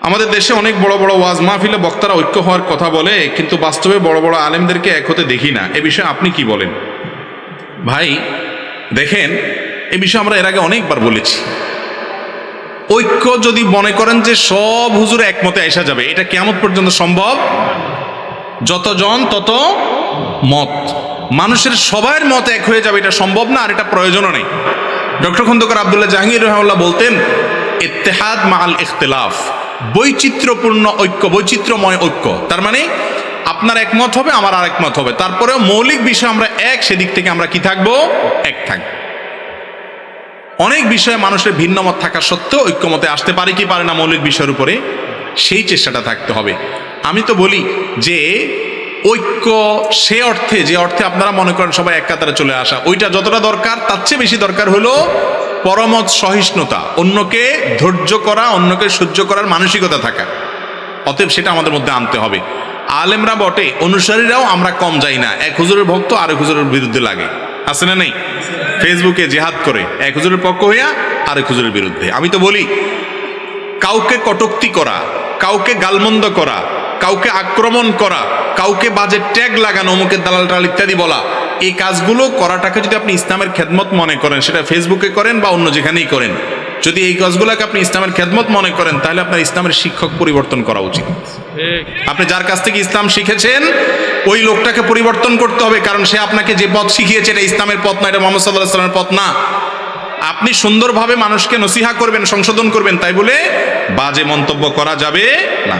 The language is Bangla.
আমাদের দেশে অনেক বড় বড় ওয়াজ মাহফিলে বক্তারা ঐক্য হওয়ার কথা বলে, কিন্তু বাস্তবে বড় বড় আলেমদেরকে এক হতে দেখি না। এ বিষয়ে আপনি কি বলেন? ভাই, দেখেন, এ বিষয়ে আমরা এর আগে অনেকবার বলেছি। ঐক্য যদি মনে করেন যে সব হুজুর একমতে আসা যাবে, এটা কেমন পর্যন্ত সম্ভব? যতজন, তত মত। মানুষের সবার মত এক হয়ে যাবে, এটা সম্ভব না, আর এটা প্রয়োজনও নেই। ডক্টর খন্দকার আবদুল্লাহ জাহাঙ্গীর রহমাল্লাহ বলতেন, ইত্তেহাদ মাল ইখতিলাফ। বৈচিত্র্যপূর্ণ ঐক্য, বৈচিত্র্যময় ঐক্য। তার মানে আপনার একমত হবে, আমার আর একমত হবে। তারপরেও মৌলিক বিষয় আমরা এক, সেদিক থেকে আমরা কি থাকব? এক থাকব। অনেক বিষয়ে মানুষের ভিন্ন মত থাকা সত্ত্বেও ঐক্যমতে আসতে পারে কি পারে না মৌলিক বিষয়ের উপরে, সেই চেষ্টাটা থাকতে হবে। আমি তো বলি যে, ঐক্য সে অর্থে, যে অর্থে আপনারা মনে করেন সবাই এক কাতারে চলে আসা, ওইটা যতটা দরকার, তার চেয়ে বেশি দরকার হলো পরমত সহিষ্ণুতা, অন্যকে ধৈর্য করা, অন্যকে সহ্য করার মানসিকতা থাকা। অতএব সেটা আমাদের মধ্যে আনতে হবে। আলেমরা বটে, অনুসারীরাও আমরা কম যাই না। এক হুজুরের ভক্ত আরেক হুজুরের বিরুদ্ধে লাগে। আছে না নেই? ফেসবুকে জেহাদ করে, এক হুজুরের পক্ষ হইয়া আরেক হুজুরের বিরুদ্ধে। আমি তো বলি, কাউকে কটুক্তি করা, কাউকে গালমন্দ করা, কাউকে আক্রমণ করা, কাউকে বাজে ট্যাগ লাগানো, অমুকের দালাল টাল ইত্যাদি বলা এই কাজগুলো করাটাকে যদি আপনি ইসলামের খেদমত মনে করেন সেটা ফেসবুকে করেন বা অন্য যেখানেই করেন যদি এই কাজগুলোকে আপনি ইসলামের খেদমত মনে করেন তাহলে আপনার ইসলামের শিক্ষক পরিবর্তন করা উচিত। আপনি যার কাছ থেকে ইসলাম শিখেছেন ওই লোকটাকে পরিবর্তন করতে হবে কারণ সে আপনাকে যে পথ শিখিয়েছে এটা ইসলামের পথ না এটা মোহাম্মদ সাল্লাহ সাল্লামের পথ না। আপনি সুন্দরভাবে মানুষকে নসিহা করবেন সংশোধন করবেন তাই বলে বাজে মন্তব্য করা যাবে না।